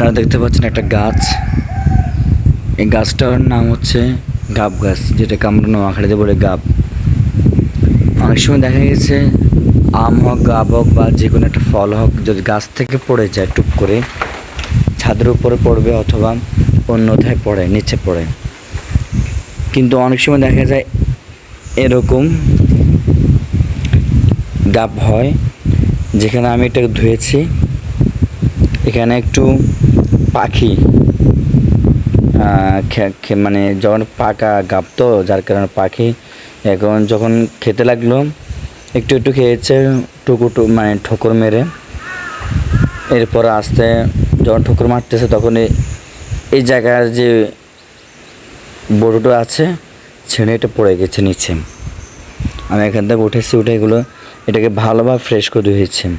আপনারা দেখতে পাচ্ছেন একটা গাছ। এই গাছটার নাম হচ্ছে গাব গাছ, যেটাকে আমরা নোয়াখালীতে বলে গাব। অনেক সময় দেখা গেছে, আম হোক, গাব হোক বা যে কোনো একটা ফল হোক, যদি গাছ থেকে পড়ে যায় টুপ করে, ছাদের উপরে পড়বে অথবা অন্যথায় পড়ে, নিচে পড়ে। কিন্তু অনেক সময় দেখা যায় এরকম গাব হয়, যেখানে আমি এটা ধুয়েছি। এখানে একটু পাখি মানে যখন পাকা গাব তো, যার কারণে পাখি এখন যখন খেতে লাগল, একটু একটু খেয়েছে, টুকু টু মানে ঠোকর মেরে। এরপর আস্তে যখন ঠোকর মারতেছে তখন এই- জায়গার যে বড়োটা আছে, ছেড়ে এটা পড়ে গেছে নিচে। আমি এখান থেকে উঠেছি, উঠে এগুলো, এটাকে ভালোভাবে ফ্রেশ করে ধুয়েছি।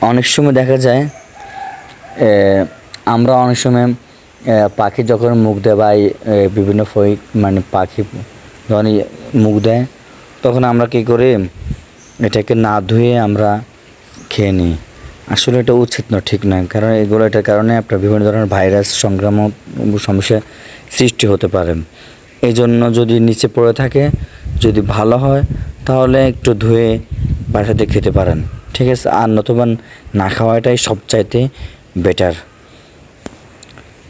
অনেক সময় দেখা যায় আমরা অনেক সময় পাখি যখন মুখ দেয় বা বিভিন্ন ফই মানে পাখি যখন মুখ দেয়, তখন আমরা কী করি, এটাকে না ধুয়ে আমরা খেয়ে নিই। আসলে এটা উচিত না, ঠিক নয়। কারণ এগুলো এটার কারণে আপনার বিভিন্ন ধরনের ভাইরাস সংক্রামক সমস্যা সৃষ্টি হতে পারে। এই জন্য যদি নিচে পড়ে থাকে, যদি ভালো হয়, তাহলে একটু ধুয়ে বাসাতে খেতে পারেন। ঠিক আছে? আর নতুবা না খাওয়াটাই সবচাইতে বেটার।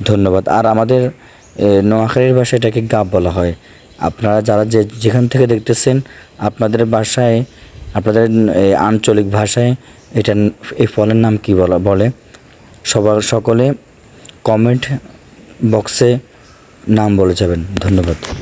ধন্যবাদ। আর আমাদের নোয়াখালীর ভাষায় এটাকে গাব বলা হয়। আপনারা যারা যে, যেখান থেকে দেখতেছেন, আপনাদের ভাষায়, আপনাদের আঞ্চলিক ভাষায় এটা, এই ফলের নাম কি বলা, বলে? সবার সকলে কমেন্ট বক্সে নাম বলে যাবেন। ধন্যবাদ।